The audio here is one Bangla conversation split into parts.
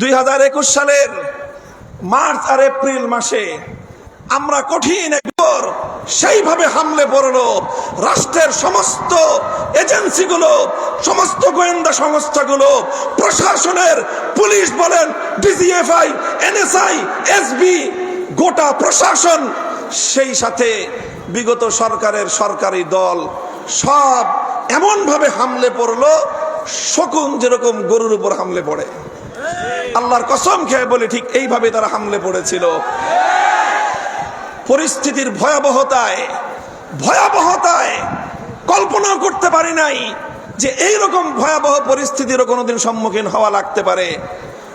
দুই হাজার একুশ সালের মার্চ আর এপ্রিল মাসে আমরা কঠিন একবার সেইভাবে হামলে পড়ল রাষ্ট্রের সমস্ত এজেন্সিগুলো, সমস্ত গোয়েন্দা সংস্থাগুলো, প্রশাসনের পুলিশ বলেন ডিজিএফআই এনএসআই, এসবি, গোটা প্রশাসন, সেই সাথে বিগত সরকারের সরকারি দল সব এমনভাবে হামলে পড়ল, শকুন যেরকম গরুর উপর হামলে পড়ে। আল্লাহর কসম খেয়ে বলে, ঠিক এইভাবে তারা হামলে পড়েছিল। পরিস্থিতির ভয়াবহতায় ভয়াবহতায় কল্পনা করতে পারি নাই যে এই রকম ভয়াবহ পরিস্থিতিরও কোনোদিন সম্মুখীন হওয়া লাগতে পারে।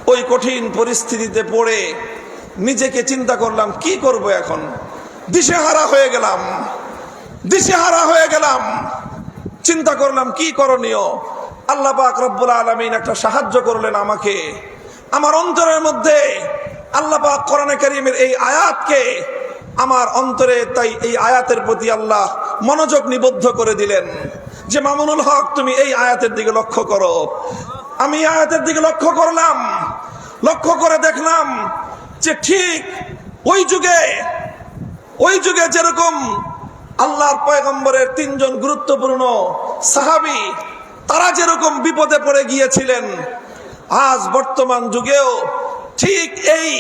ওই কঠিন পরিস্থিতিতে পড়ে নিজেকে চিন্তা করলাম, কি করব এখন? দিশেহারা হয়ে গেলাম। দিশেহারা হয়ে গেলাম। চিন্তা করলাম, কি করণীয়? আল্লাহ পাক রব্বুল আলমিন একটা সাহায্য করলেন আমাকে। আমার অন্তরের মধ্যে আল্লাহ পাক কোরআনে কারিমের এই আয়াতকে আমার অন্তরে তাই এই আয়াতের প্রতি আল্লাহ মনোযোগ নিবদ্ধ করে দিলেন যে মামুনুল হক, তুমি এই আয়াতের দিকে লক্ষ্য করো। আমি আয়াতের দিকে লক্ষ্য করলাম, লক্ষ্য করে দেখলাম যে ঠিক ওই যুগে ওই যুগে যেরকম আল্লাহর পয়গম্বরের তিনজন গুরুত্বপূর্ণ সাহাবি, তারা যেরকম বিপদে পড়ে গিয়েছিলেন আজ বর্তমান যুগেও ঠিক এই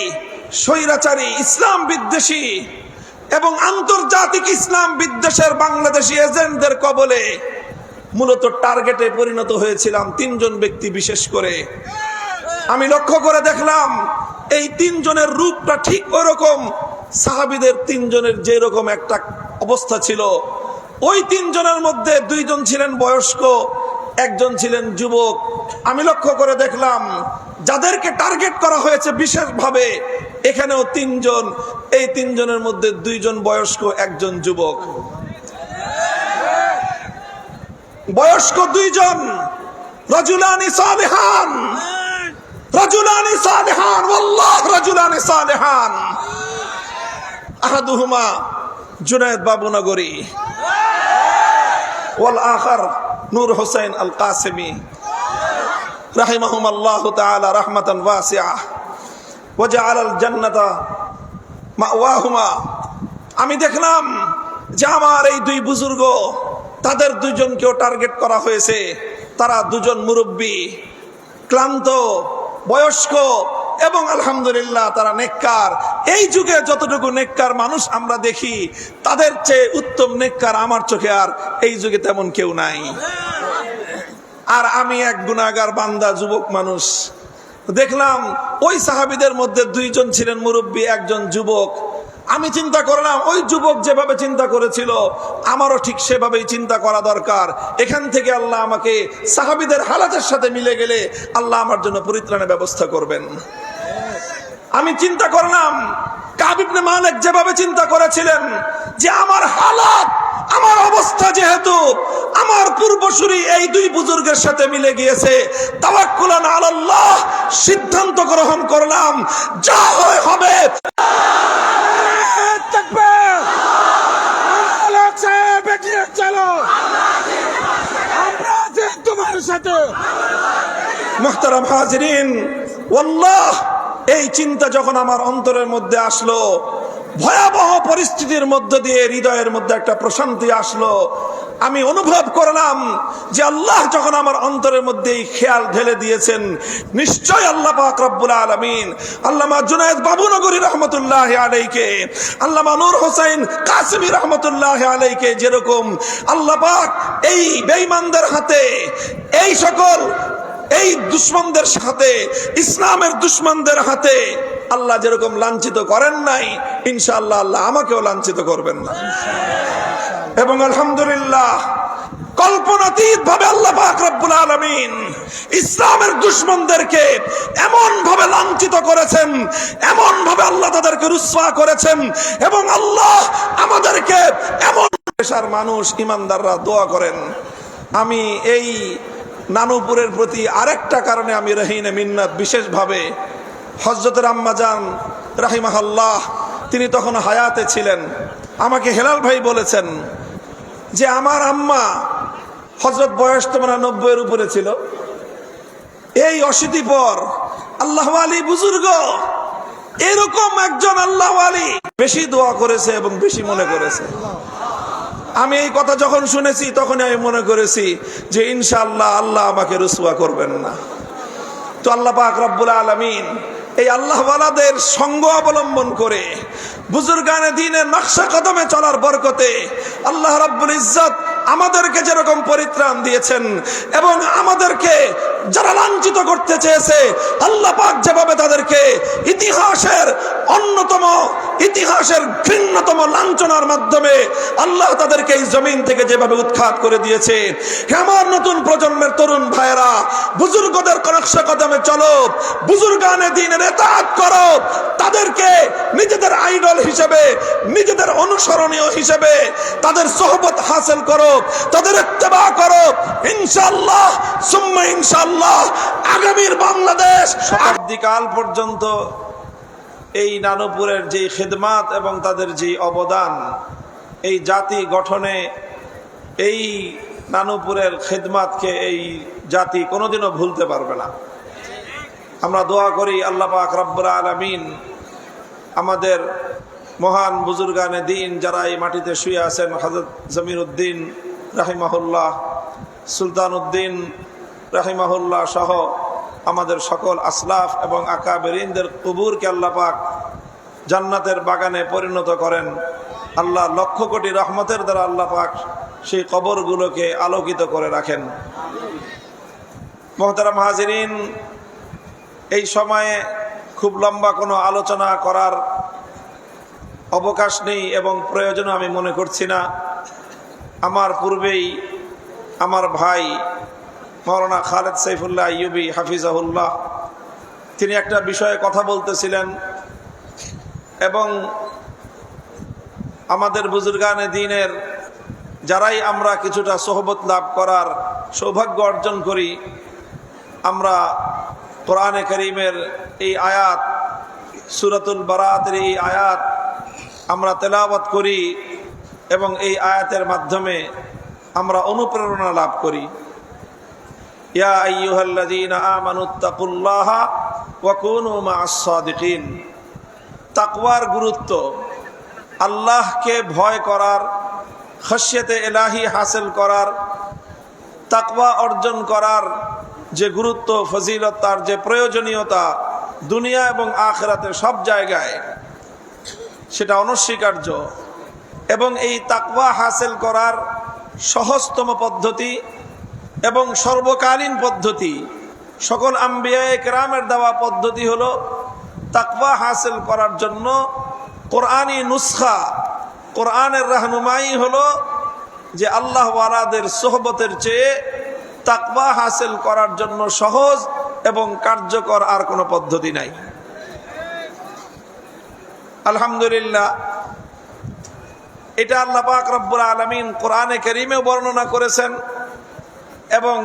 স্বৈরাচারী ইসলাম বিদ্বেষী এবং আন্তর্জাতিক ইসলাম বিদ্বেষের বাংলাদেশি এজেন্টদের কবলে মূলত টার্গেটে পরিণত হয়েছিলাম তিনজন ব্যক্তি বিশেষ করে। আমি লক্ষ্য করে দেখলাম এই তিনজনের রূপটা ঠিক ওরকম, সাহাবিদের তিনজনের যে রকম একটা অবস্থা ছিল। ওই তিনজনের মধ্যে দুইজন ছিলেন বয়স্ক একজন ছিলেন যুবক। আমি লক্ষ্য করে দেখলাম, যাদেরকে টার্গেট করা হয়েছে বিশেষভাবে, এখানেও তিনজন, এই তিনজনের মধ্যে দুইজন বয়স্ক, একজন যুবক। বয়স্ক দুইজন, রজুলানি সালেহান। রজুলানি সালেহান আল্লাহ রজুলানি সালেহান। আহাদুহুমা, জুনায়েদ বাবুনগরী ওয়াল আখার নূর হোসেন আল কাসেমি আল আমি দেখলাম যে আমার এই দুই বুজুর্গ, তাদের দুজনকেও টার্গেট করা হয়েছে। তারা দুজন মুরব্বী, ক্লান্ত, বয়স্ক এবং আলহামদুলিল্লাহ তারা নেককার। এই যুগে যতটুকু নেককার মানুষ আমরা দেখি, তাদের চেয়ে উত্তম নেককার আমার চোখে আর এই যুগে তেমন কেউ নাই। আর আমি এক গুণাগার বান্দা, যুবক মানুষ। দেখলাম ওই সাহাবিদের মধ্যে দুইজন ছিলেন মুরব্বী, একজন যুবক। আমি চিন্তা করলাম, ওই যুবক যেভাবে চিন্তা করেছিল, আমারও ঠিক সেভাবেই চিন্তা করা দরকার। এখান থেকে আল্লাহ আমাকে সাহাবিদের হালাতের সাথে মিলে গেলে আল্লাহ আমার জন্য পরিত্রাণের ব্যবস্থা করবেন। আমি চিন্তা করলাম কাবিবনে মালিক যেভাবে চিন্তা করেছিলেন যে আমার হালাত আমার অবস্থা যেহেতু আমার পূর্বসূরি এই দুই বুজুর্গের সাথে মিলে গিয়েছে তাওয়াক্কুলান আলাল্লাহ সিদ্ধান্ত গ্রহণ করলাম যা হয় হবে। তোমার সাথে। মোহতারাম হাজরিন ওয়াল্লাহ এই চিন্তা যখন আমার অন্তরের মধ্যে আসলো, ভয়াবহ পরিস্থিতির মধ্য দিয়ে হৃদয়ের মধ্যে একটা প্রশান্তি আসলো। আমি অনুভব করলাম যে আল্লাহ যখন আমার অন্তরের মধ্যে এই খেয়াল ঢেলে দিয়েছেন নিশ্চয় আল্লাহ পাক আলমিন, আল্লামা জুনায়দ বাবুনগরী রহমতুল্লাহ আলাইকে, আল্লামা নূর হোসেন কাসিমি রহমতুল্লাহ আলাইকে যেরকম আল্লাহ পাক এই বেঈমানদের হাতে এই সকল এই দুশ্মনদের সাথে, ইসলামের দুশ্মনদের হাতে আল্লাহ যেরকম লাঞ্ছিত করেন নাই, ইনশাআল্লাহ আল্লাহ আমাকেও লাঞ্ছিত করবেন না। এবং আলহামদুলিল্লাহ কল্পনাতীত ভাবে আল্লাহ পাক রব্বুল আলামিন ইসলামের দুশ্মনদেরকে এমন ভাবে লাঞ্ছিত করেছেন এমন ভাবে আল্লাহ তাদেরকে রুসওয়া করেছেন এবং আল্লাহ আমাদেরকে এমন পেশার মানুষ, ইমানদাররা দোয়া করেন। আমি এই নানুপুরের প্রতি আরেকটা কারণে আমি রহিনে মিন্নাত বিশেষভাবে হজরতের আম্মাজান রাহিমাহাল্লাহ, তিনি তখন হায়াতে ছিলেন। আমাকে হেলাল ভাই বলেছেন যে আমার আম্মা হজরত বয়স তো মানে নব্বইয়ের উপরে ছিল। এই অশীতি পর আল্লাহ আলী বুজুর্গ, এরকম একজন আল্লাহ আলী বেশি দোয়া করেছে এবং বেশি মনে করেছে। আমি এই কথা যখন শুনেছি তখন আমি মনে করেছি যে ইনশাল্লাহ আল্লাহ আমাকে রুসুয়া করবেন না। তো আল্লাহ পাক রব্বুল আলমিন এই আল্লাহওয়ালাদের সঙ্গ অবলম্বন করে বুজুর্গানে দিনের নকশা কদমে চলার বরকতে আল্লাহ রব্বুল ইজ্জত আমাদেরকে যেরকম পরিত্রাণ দিয়েছেন এবং আমাদেরকে যারা লাঞ্ছিত করতে চেয়েছে, আল্লাহ পাক যেভাবে তাদেরকে ইতিহাসের অন্যতম, ইতিহাসের ঘৃণ্যতম লাঞ্ছনার মাধ্যমে আল্লাহ তাদেরকে এই জমিন থেকে যেভাবে উৎখাত করে দিয়েছে। আমার নতুন প্রজন্মের তরুণ ভাইয়েরা, বুজুর্গদের নকশা কদমে চলো, বুজুর্গানে দিনের এতাত করো, তাদেরকে নিজেদের আইডল হিসেবে, নিজেদের অনুসরণীয় হিসেবে তাদের সহবত হাসিল করো তাদের ইত্তেবা করো ইনশাআল্লাহ, সুম্মা ইনশাআল্লাহ, আগামীর বাংলাদেশ শতাব্দীকাল পর্যন্ত এই নানুপুরের যে খেদমাত এবং তাদের যে অবদান, এই জাতি গঠনে এই নানুপুরের খেদমাতকে এই জাতি কোনোদিনও ভুলতে পারবে না। আমরা দোয়া করি আল্লাহ পাক রব্বুল আলমিন আমাদের মহান বুজুর্গানে দিন যারা এই মাটিতে শুয়ে আছেন হজরত জমির উদ্দিন রাহিমাহুল্লাহ সুলতান উদ্দিন রাহিমাহুল্লাহ সহ আমাদের সকল আসলাফ এবং আকাবেরিনদের কুবুরকে আল্লাহ পাক জান্নাতের বাগানে পরিণত করেন। আল্লাহ লক্ষ কোটি রহমতের দ্বারা আল্লাহ পাক সেই কবরগুলোকে আলোকিত করে রাখেন। মহতারা মাহাজিরিন এই সময়ে খুব লম্বা কোনো আলোচনা করার অবকাশ নেই এবং প্রয়োজনও আমি মনে করছি না। আমার পূর্বেই আমার ভাই মৌলানা খালেদ সাইফুল্লাহ ইউবি হাফিজাহুল্লাহ, তিনি একটা বিষয়ে কথা বলতেছিলেন এবং আমাদের বুজুর্গানে দিনের যারাই আমরা কিছুটা সোহবত লাভ করার সৌভাগ্য অর্জন করি, আমরা কোরআনে করিমের এই আয়াত, সুরাতুল বারাতের এই আয়াত আমরা তেলাওয়াত করি। এবং এই আয়াতের মাধ্যমে আমরা অনুপ্রেরণা লাভ করি। ইয়া তাকওয়ার গুরুত্ব, আল্লাহকে ভয় করার, খসিয়তে এলাহি হাসিল করার, তাকওয়া অর্জন করার যে গুরুত্ব, ফজিলত, তার যে প্রয়োজনীয়তা দুনিয়া এবং আখেরাতে সব জায়গায়, সেটা অনস্বীকার্য। এবং এই তাকওয়া হাসিল করার সহজতম পদ্ধতি এবং সর্বকালীন পদ্ধতি, সকল আম্বিয়ায় কেরামের দেওয়া পদ্ধতি হলো তাকওয়া হাসিল করার জন্য কোরআনই নুসখা, কোরআনের রাহনুমাই হল যে আল্লাহ ওয়ালাদের সোহবতের চেয়ে তাকওয়া হাসিল করার জন্য সহজ এবং কার্যকর আর কোনো পদ্ধতি নাই। আলহামদুলিল্লাহ এটা আল্লাহ পাক রব্বুল আলমিন কোরআনে করিমেও বর্ণনা করেছেন এবং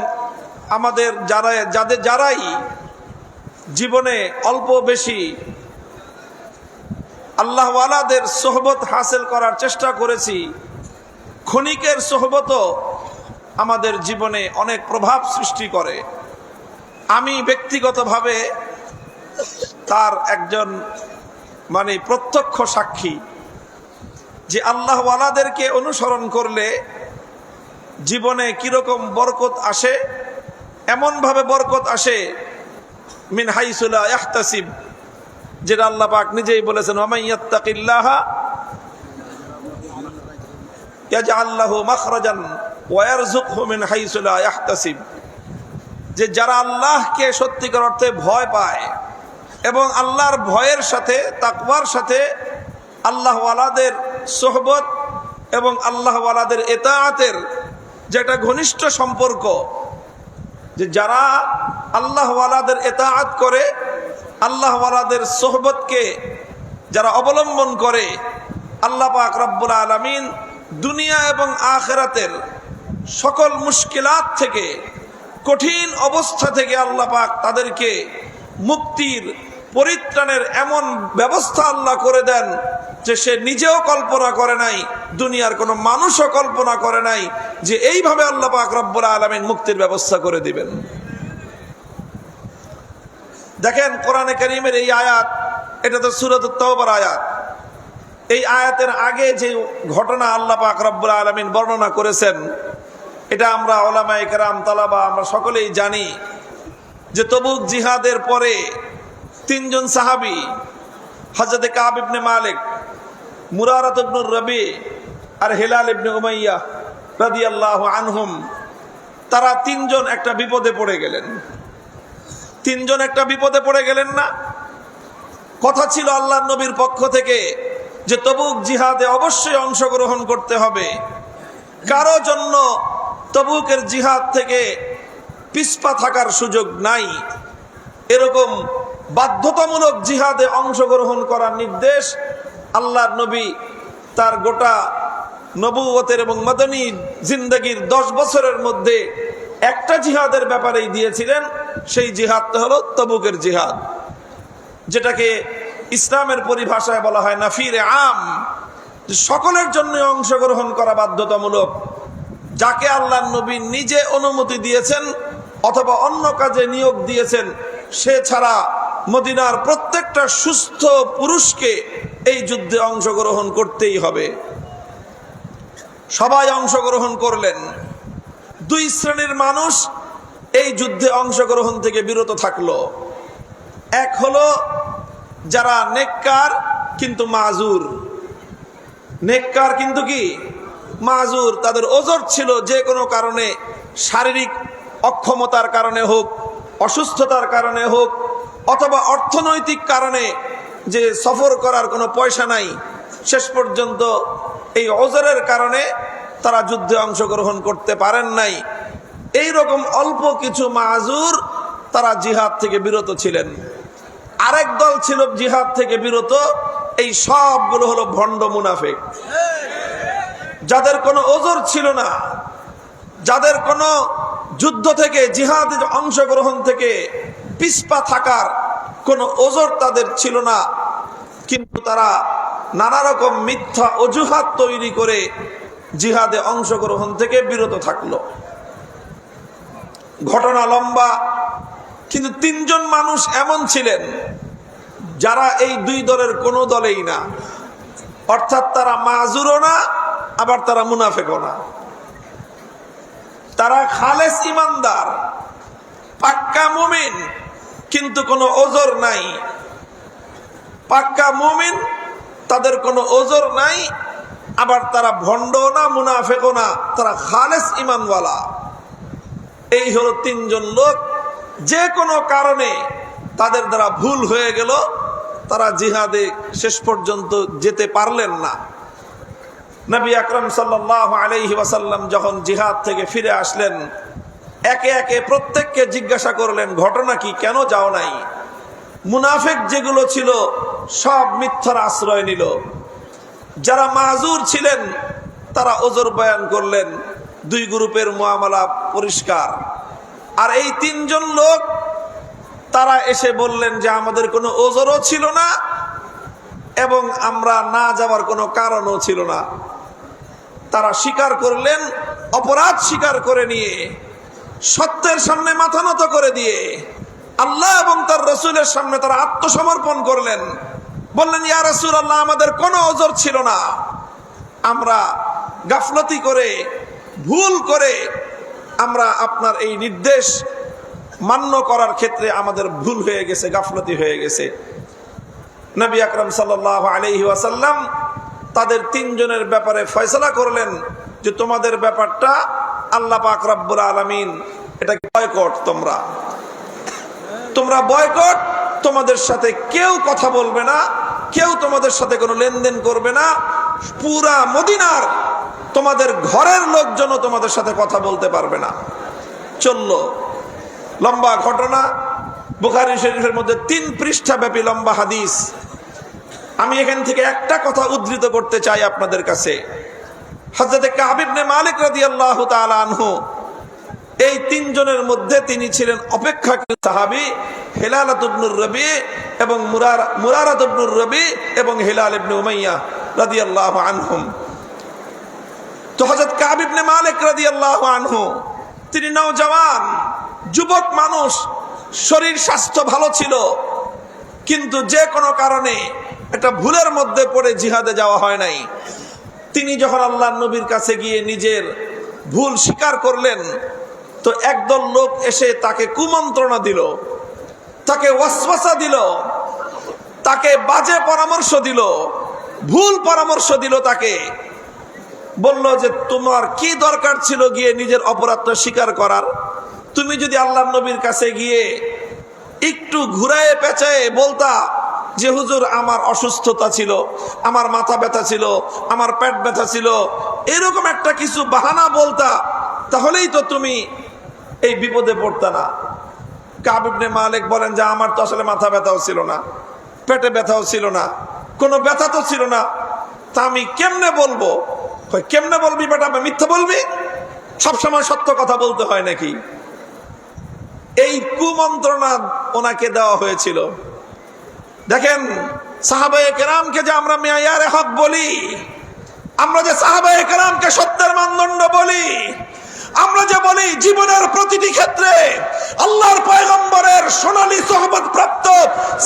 আমাদের যারা, যাদের যারাই জীবনে অল্প বেশি আল্লাহওয়ালাদের সোহবত হাসিল করার চেষ্টা করেছি, ক্ষণিকের সোহবতও আমাদের জীবনে অনেক প্রভাব সৃষ্টি করে। আমি ব্যক্তিগতভাবে তার একজন মানে প্রত্যক্ষ সাক্ষী। যে আল্লাহওয়ালাদেরকে অনুসরণ করলে জীবনে কীরকম বরকত আসে? এমনভাবে বরকত আসে, মিন হাইসুলা ইয়াহতাসিব, যেটা আল্লাহ পাক নিজেই বলেছেন ওমাইয়াত্তাকিল্লাহ ইয়াজআল্লাহু মাখরাজান ওয়া ইয়ারযুকহু মিন হাইসুলা ইয়াহতাসিব। যে যারা আল্লাহকে সত্যিকার অর্থে ভয় পায় এবং আল্লাহর ভয়ের সাথে, তাকওয়ার সাথে আল্লাহওয়ালাদের সোহবত এবং আল্লাহওয়ালাদের এতাআতের যেটা ঘনিষ্ঠ সম্পর্ক, যে যারা আল্লাহওয়ালাদের এতাআত করে, আল্লাহওয়ালাদের সোহবতকে যারা অবলম্বন করে, আল্লাহ পাক রব্বুল আলমিন দুনিয়া এবং আখেরাতের সকল মুশকিলাত থেকে, কঠিন অবস্থা থেকে আল্লাহ পাক তাদেরকে মুক্তির পরিত্রাণের এমন ব্যবস্থা আল্লাহ করে দেন যে সে নিজেও কল্পনা করে নাই, দুনিয়ার কোনো মানুষও কল্পনা করে নাই যে এইভাবে আল্লাহ পাক রব্বুল আলমিন মুক্তির ব্যবস্থা করে দিবেন। দেখেন কোরআনে করিমের এই আয়াত, এটা তো সুরত তওবার আয়াত। এই আয়াতের আগে যে ঘটনা আল্লাহ পাক রব্বুল আলমিন বর্ণনা করেছেন, এটা আমরা ওলামা একরাম তালাবা, আমরা সকলেই জানি যে তবুক জিহাদের পরে তিনজন সাহাবি হজরত কাব ইবনে মালিক মুরারাত ইবনুর রবি আর হেলাল ইবনে উমাইয়া রাদিয়াল্লাহু আনহুম, তারা তিনজন একটা বিপদে পড়ে গেলেন। তিনজন একটা বিপদে পড়ে গেলেন না? কথা ছিল আল্লাহ নবীর পক্ষ থেকে যে তবুক জিহাদে অবশ্যই অংশগ্রহণ করতে হবে। কারও জন্য তবুকের জিহাদ থেকে পিসপা থাকার সুযোগ নাই। এরকম বাধ্যতামূলক জিহাদে অংশগ্রহণ করার নির্দেশ আল্লাহর নবী তার গোটা নবুয়তের এবং মদনী জিন্দগির দশ বছরের মধ্যে একটা জিহাদের ব্যাপারেই দিয়েছিলেন, সেই জিহাদটা হলো তবুকের জিহাদ। যেটাকে ইসলামের পরিভাষায় বলা হয় নাফিরে আম সকলের জন্য অংশগ্রহণ করা বাধ্যতামূলক। যাকে আল্লাহ নবী নিজে অনুমতি দিয়েছেন অথবা অন্য কাজে নিয়োগ দিয়েছেন, সে ছাড়া মদিনার প্রত্যেকটা সুস্থ পুরুষকে এই যুদ্ধে অংশগ্রহণ করতেই হবে। সবাই অংশগ্রহণ করলেন। দুই শ্রেণির মানুষ এই যুদ্ধে অংশগ্রহণ থেকে বিরত থাকল। এক হলো যারা নেককার কিন্তু মাজুর। নেককার কিন্তু কি? মাজুর, তাদের ওজর ছিল যে কোনো কারণে, শারীরিক অক্ষমতার কারণে হোক, অসুস্থতার কারণে হোক, অথবা অর্থনৈতিক কারণে যে সফর করার কোনো পয়সা নাই, শেষ পর্যন্ত এই ওজরের কারণে তারা যুদ্ধে অংশগ্রহণ করতে পারেন নাই। এই রকম অল্প কিছু মাজুর তারা জিহাদ থেকে বিরত ছিলেন। আরেক দল ছিল জিহাদ থেকে বিরত, এই সবগুলো হলো ভণ্ড মুনাফেক। যাদের কোনো ওজর ছিল না, যাদের কোনো যুদ্ধ থেকে, জিহাদ অংশগ্রহণ থেকে পিসপা থাকার কোনো ওজর তাদের ছিল না। কিন্তু তারা নানা রকম মিথ্যা অজুহাত তৈরি করে জিহাদে অংশগ্রহণ থেকে বিরত থাকল। ঘটনা লম্বা, কিন্তু তিনজন মানুষ এমন ছিলেন যারা এই দুই দলের কোনো দলেই না। অর্থাৎ তারা মাজুরও না, আবার তারা মুনাফেকও না। তারা খালেস ইমানদার, পাক্কা মুমিন কিন্তু কোনো ওজর নাই। পাক্কা মুমিন, তাদের কোনো ওজর নাই। আবার তারা ভণ্ড না, মুনাফেকও না, তারা খালেস ইমানওয়ালা এই হলো তিনজন লোক। যে কোনো কারণে তাদের দ্বারা ভুল হয়ে গেল। তারা জিহাদে শেষ পর্যন্ত যেতে পারলেন না। নবী আকরম সাল্লাহ আলহি যখন জিহাদ থেকে ফিরে আসলেন একে একে প্রত্যেককে জিজ্ঞাসা করলেন, ঘটনা কি? কেন যাও নাই? মুনাফেক যেগুলো ছিল, সব মিথ্যার আশ্রয় নিল। যারা মাজুর ছিলেন, তারা ওজর বয়ান করলেন, দুই গ্রুপের মোয়ামলা পরিষ্কার। আর এই তিনজন লোক, তারা এসে বললেন যে, আমাদের কোনো ওজরও ছিল না এবং আমরা না যাওয়ার কোনো কারণও ছিল না। তারা স্বীকার করলেন, অপরাধ স্বীকার করে নিয়ে সত্যের সামনে মাথা নত করে দিয়ে আল্লাহ এবং তার রসুলের সামনে তারা আত্মসমর্পণ করলেন। বললেন, ইয়া রসুল আল্লাহ আমাদের কোনো অজর ছিল না। আমরা গাফলতি করে, ভুল করে, আমরা আপনার এই নির্দেশ মান্য করার ক্ষেত্রে আমাদের ভুল হয়ে গেছে, গাফলতি হয়ে গেছে। নবী আকরম সাল্লাহ আলহি ওয়াসাল্লাম তাদের তিনজনের ব্যাপারে ফয়সলা করলেন যে, তোমাদের ব্যাপারটা আল্লাহ পাক রব্বুল আলমিন এটা বয়কট তোমরা। তোমরা বয়কট তোমাদের সাথে কেউ কথা বলবে না, কেউ তোমাদের সাথে কোনো লেনদেন করবে না, পুরা মদিনার তোমাদের ঘরের লোকজনও তোমাদের সাথে কথা বলতে পারবে না। চলল। লম্বা ঘটনা, বুখারি শরীফের মধ্যে তিন পৃষ্ঠা ব্যাপী লম্বা হাদিস। আমি এখান থেকে একটা কথা উদ্ধৃত করতে চাই আপনাদের কাছে। হজরত কাবিবনে মালিক রাদি আল্লাহ আনহু, এই তিনজনের মধ্যে তিনি ছিলেন অপেক্ষাকৃত সাহাবি হেলাল আতুবনুর রবি এবং মুরার ইবনুর রবি এবং হেলাল ইবনে উমাইয়া রাদি আল্লাহ আনহুম। তো হজরত কাবিবনে মালিক রাদি আল্লাহ আনহু, তিনি নওজওয়ান, যুবক মানুষ, শরীর স্বাস্থ্য ভালো ছিল, কিন্তু যে কোনো কারণে একটা ভুলের মধ্যে পড়ে জিহাদে যাওয়া হয় নাই। তিনি যখন আল্লাহ নবীর কাছে গিয়ে নিজের ভুল স্বীকার করলেন, তো একদল লোক এসে তাকে কুমন্ত্রণা দিল, তাকে ওয়াসওয়াসা দিল, তাকে বাজে পরামর্শ দিল, ভুল পরামর্শ দিল তাকে। বলল যে, তোমার কি দরকার ছিল গিয়ে নিজের অপরাধটা স্বীকার করার? তুমি যদি আল্লাহ নবীর কাছে গিয়ে একটু ঘুরায়ে পেঁচায়ে বলতা যে হুজুর আমার অসুস্থতা ছিল, আমার মাথা ব্যথা ছিল, আমার পেট ব্যথা ছিল, এরকম একটা কিছু বাহানা বলতা, তাহলেই তো তুমি এই বিপদে পড়তা না। কাবিবনে মালিক বলেন যে, আমার তো আসলে মাথা ব্যথাও ছিল না, পেটে ব্যথাও ছিল না, কোনো ব্যথা তো ছিল না। তা আমি কেমনে বলব? কেমনে বলবি বেটা, আমি মিথ্যা বলবি? সবসময় সত্য কথা বলতে হয় নাকি? এই কুমন্ত্রণা ওনাকে দেওয়া হয়েছিল। দেখেন, সাহাবায়ে কেরামকে যে আমরা মেয়ারে হক বলি, আমরা যে সাহাবায়ে কেরামকে সত্যের মানদণ্ড বলি, আমরা যে বলি জীবনের প্রতিটি ক্ষেত্রে আল্লাহর পয়গম্বরের সোনালী সোহবত প্রাপ্ত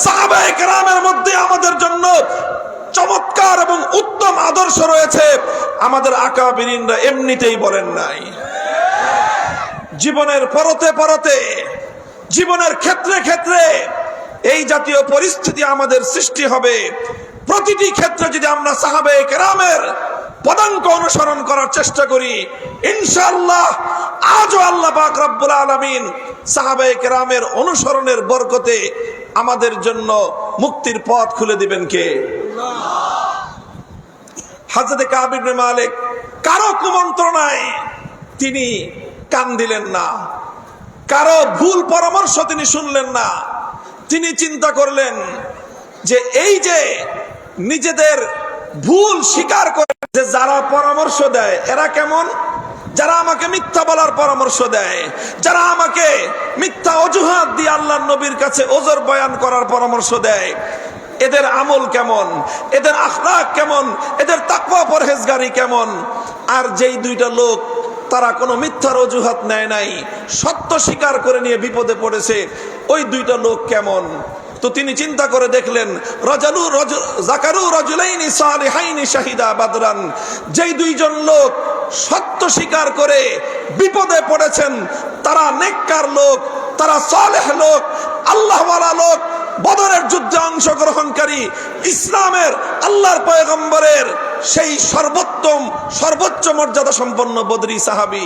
সাহাবায়ে কেরামের মধ্যে আমাদের জন্য চমৎকার এবং উত্তম আদর্শ রয়েছে। আমাদের আঁকা আকাবিরিনরা এমনিতেই বলেন নাই। জীবনের পরতে পরতে, জীবনের ক্ষেত্রে ক্ষেত্রে এই জাতীয় পরিস্থিতি আমাদের সৃষ্টি হবে। প্রতিটি ক্ষেত্রে যদি আমরা সাহাবে কেরামের পদাঙ্ক অনুসরণ করার চেষ্টা করি ইনশাল্লাহ আজও আল্লাহ পাক আলামিন সাহাবে কেরামের অনুসরণের বরকতে আমাদের জন্য মুক্তির পথ খুলে দিবেন কে? হাজরতে কাবির মালিক কারও কুমন্ত্রণায় তিনি কান দিলেন না। কারও ভুল পরামর্শ তিনি শুনলেন না। তিনি চিন্তা করলেন যে এই যে নিজেদের ভুল স্বীকার করে যে যারা পরামর্শ দেয়, এরা কেমন? যারা আমাকে মিথ্যা বলার পরামর্শ দেয়, যারা আমাকে মিথ্যা অজুহাত দিয়ে আল্লাহ নবীর কাছে ওজর বয়ান করার পরামর্শ দেয়, এদের আমল কেমন? এদের আখলাক কেমন? এদের তাকওয়া পরহেজগারি কেমন? আর যেই দুইটা লোক তারা কোনো মিথ্যার অজুহাত নেয় নাই। সত্য স্বীকার করে নিয়ে বিপদে পড়েছে। ওই দুইটা লোক কেমন? তো তিনি চিন্তা করে দেখলেন, রাজালু রজ- জাকারু রাজুলাইনি সালিহাইনি শাহিদা বাদরান। যেই দুইজন লোক সত্য স্বীকার করে বিপদে পড়েছেন, তারা নেককার লোক, তারা সালেহ লোক, আল্লাহওয়ালা লোক বদরের যুদ্ধে অংশগ্রহণকারী ইসলামের আল্লাহর পয়গম্বরের সেই সর্বোত্তম, সর্বোচ্চ মর্যাদা সম্পন্ন বদরি সাহাবি।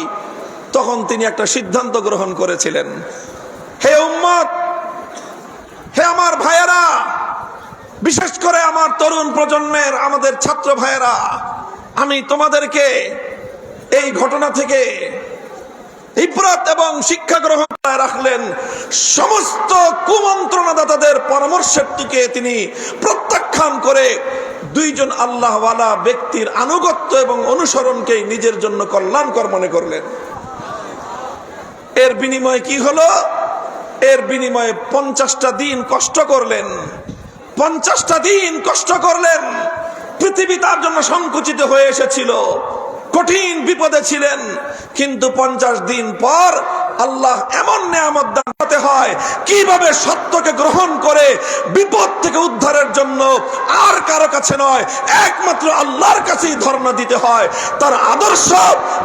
তখন তিনি একটা সিদ্ধান্ত গ্রহণ করেছিলেন। হে উম্মত, হে আমার ভাইয়েরা, বিশেষ করে আমার তরুণ প্রজন্মের, আমাদের ছাত্র ভাইয়েরা, আমি তোমাদেরকে এই ঘটনা থেকে ইব্রত এবং শিক্ষা গ্রহণ করে রাখলেন। সমস্ত কুমন্ত্রণাদাতাদের পরামর্শের দিকে তিনি প্রত্যাখ্যান করে দুইজন আল্লাহওয়ালা ব্যক্তির আনুগত্য এবং অনুসরণকে নিজের জন্য কল্যাণকর মনে করলেন। এর বিনিময়ে কি হলো? এর বিনিময়ে পঞ্চাশটা দিন কষ্ট করলেন। পঞ্চাশটা দিন কষ্ট করলেন। পৃথিবী তার জন্য সংকুচিত হয়ে এসেছিল। কঠিন বিপদে ছিলেন। কিন্তু পঞ্চাশ দিন পর আল্লাহ এমন নিয়ামত দান হয়, কীভাবে সত্যকে গ্রহণ করে বিপদ থেকে উদ্ধারের জন্য আর কারও কাছে নয়, একমাত্র আল্লাহর কাছেই ধর্ণা দিতে হয়। তার আদর্শ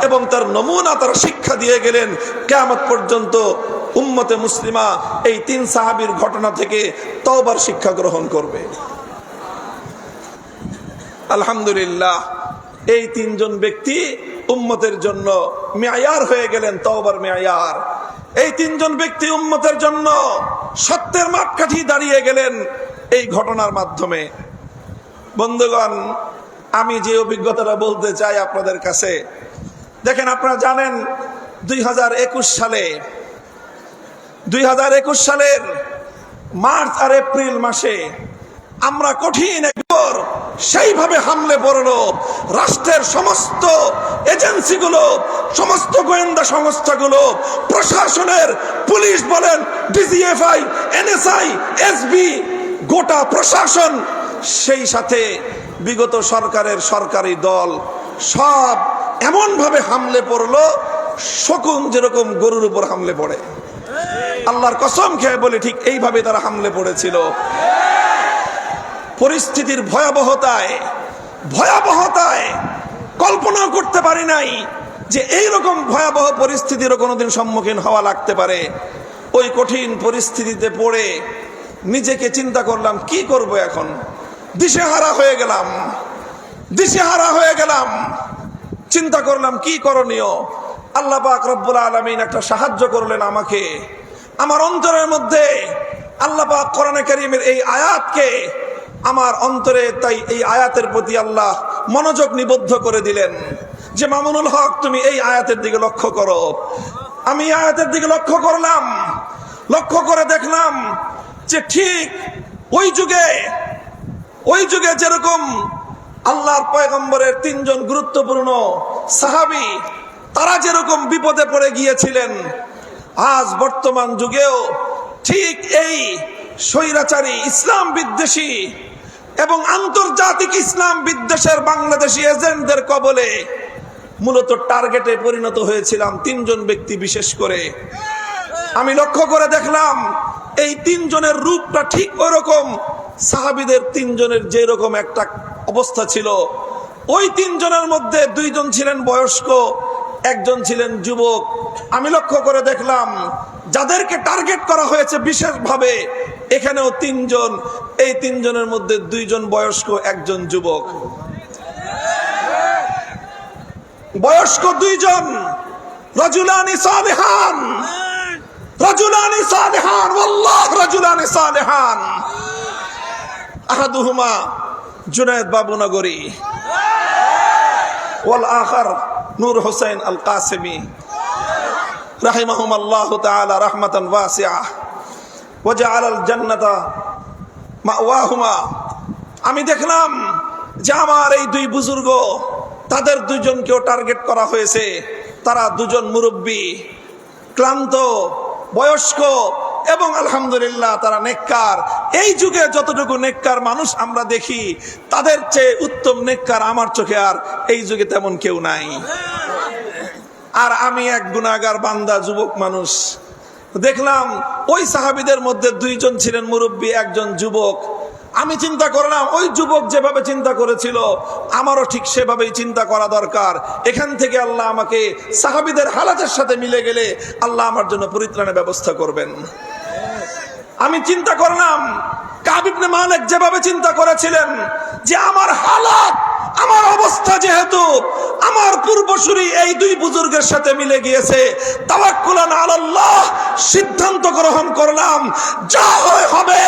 এবং তার নমুনা, তার শিক্ষা দিয়ে গেলেন কেমত পর্যন্ত উম্মতে মুসলিমা এই তিন সাহাবীর ঘটনা থেকে তওবার শিক্ষা গ্রহণ করবে। আলহামদুলিল্লাহ। এই তিনজন ব্যক্তি উম্মতের জন্য মেয়ার হয়ে গেলেন, তওবার মেয়ার। এই তিনজন ব্যক্তি উম্মতের জন্য সত্যের মাপকাঠি দাঁড়িয়ে গেলেন এই ঘটনার মাধ্যমে। বন্ধুগণ, আমি যে অভিজ্ঞতাটা বলতে চাই আপনাদের কাছে, দেখেন আপনারা জানেন, দুই হাজার একুশ সালে, দুই হাজার একুশ সালের মার্চ আর এপ্রিল মাসে আমরা কঠিন সেইভাবে হামলে পড়ল। রাষ্ট্রের সমস্ত এজেন্সিগুলো, সমস্ত গোয়েন্দা সংস্থাগুলো, প্রশাসনের, পুলিশ বলেন ডিজিএফআই এনএসআই, এসবি, গোটা প্রশাসন, সেই সাথে বিগত সরকারের সরকারি দল সব এমনভাবে হামলে পড়ল, শকুন যেরকম গরুর উপর হামলে পড়ে। আল্লাহর কসম খেয়ে বলে, ঠিক এইভাবে তারা হামলে পড়েছিল। পরিস্থিতির ভয়াবহতায় ভয়াবহতায় কল্পনা করতে পারি নাই যে এই রকম ভয়াবহ পরিস্থিতিরও কোনোদিন সম্মুখীন হওয়া লাগতে পারে। ওই কঠিন পরিস্থিতিতে পড়ে নিজেকে চিন্তা করলাম, কি করব এখন? দিশেহারা হয়ে গেলাম, দিশেহারা হয়ে গেলাম। চিন্তা করলাম, কি করণীয়? আল্লাহ পাক রব্বুল আলমিন একটা সাহায্য করলেন আমাকে। আমার অন্তরের মধ্যে আল্লাহ পাক কোরআনে কারিমের এই আয়াতকে আমার অন্তরে তাই এই আয়াতের প্রতি আল্লাহ মনোযোগ নিবদ্ধ করে দিলেন যে, মামুনুল হক, তুমি এই আয়াতের দিকে লক্ষ্য করো। আমি আয়াতের দিকে লক্ষ্য করলাম, লক্ষ্য করে দেখলাম যে ঠিক ওই যুগে ওই যুগে যেরকম আল্লাহর পয়গম্বরের তিনজন গুরুত্বপূর্ণ সাহাবি, তারা যেরকম বিপদে পড়ে গিয়েছিলেন, আজ বর্তমান যুগেও ঠিক এই স্বৈরাচারী ইসলাম বিদ্বেষী এবং আন্তর্জাতিক ইসলাম বিদ্বেষের বাংলাদেশি এজেন্টদের কবলে মূলত টার্গেটে পরিণত হয়েছিলাম তিনজন ব্যক্তি বিশেষ করে। আমি লক্ষ্য করে দেখলাম, এই তিনজনের রূপটা ঠিক ওরকম, সাহাবিদের তিনজনের যে রকম একটা অবস্থা ছিল। ওই তিনজনের মধ্যে দুইজন ছিলেন বয়স্ক, একজন ছিলেন যুবক। আমি লক্ষ্য করে দেখলাম, যাদেরকে টার্গেট করা হয়েছে বিশেষভাবে এখানেও তিনজন, এই তিনজনের মধ্যে দুইজন বয়স্ক, একজন যুবক। বয়স্ক দুইজন, রজুলানি সালেহান। রজুলানি সালেহান আল্লাহ রজুলানি সালেহান। আহাদুহুমা জুনায়দ বাবুনগরী ওয়াল আখার নূর হোসেন আল কাসেমি। রাহিমাহুম আল্লাহ তাআলা রাহমাতান ওয়াসিআ জান্নাতা মাওয়াহুমা। আমি দেখলাম যে আমার এই দুই বুজুর্গ, তাদের দুইজনকেও টার্গেট করা হয়েছে। তারা দুজন মুরব্বী, ক্লান্ত, বয়স্ক এবং আলহামদুলিল্লাহ তারা নেককার। এই যুগে যতটুকু নেককার মানুষ আমরা দেখি, তাদের চেয়ে উত্তম নেককার আমার চোখে আর এই যুগে তেমন কেউ নাই। আর আমি এক গুণাগার বান্দা, যুবক মানুষ। দেখলাম ওই সাহাবিদের মধ্যে দুইজন ছিলেন মুরব্বী, একজন যুবক। আমি চিন্তা করলাম, ওই যুবক যেভাবে চিন্তা করেছিল, আমারও ঠিক সেভাবেই চিন্তা করা দরকার। এখান থেকে আল্লাহ আমাকে সাহাবিদের হালাতের সাথে মিলে গেলে আল্লাহ আমার জন্য পরিত্রাণের ব্যবস্থা করবেন। আমি চিন্তা করলাম কাবিবনে মালিক যেভাবে চিন্তা করেছিলেন যে আমার হালাত আমার অবস্থা যেহেতু, আমার পূর্বসূরি এই দুই বুজুর্গের সাথে মিলে গিয়েছে। তাওয়াক্কুলান আলাল্লাহ, সিদ্ধান্ত গ্রহণ করলাম। যা হয় হবে।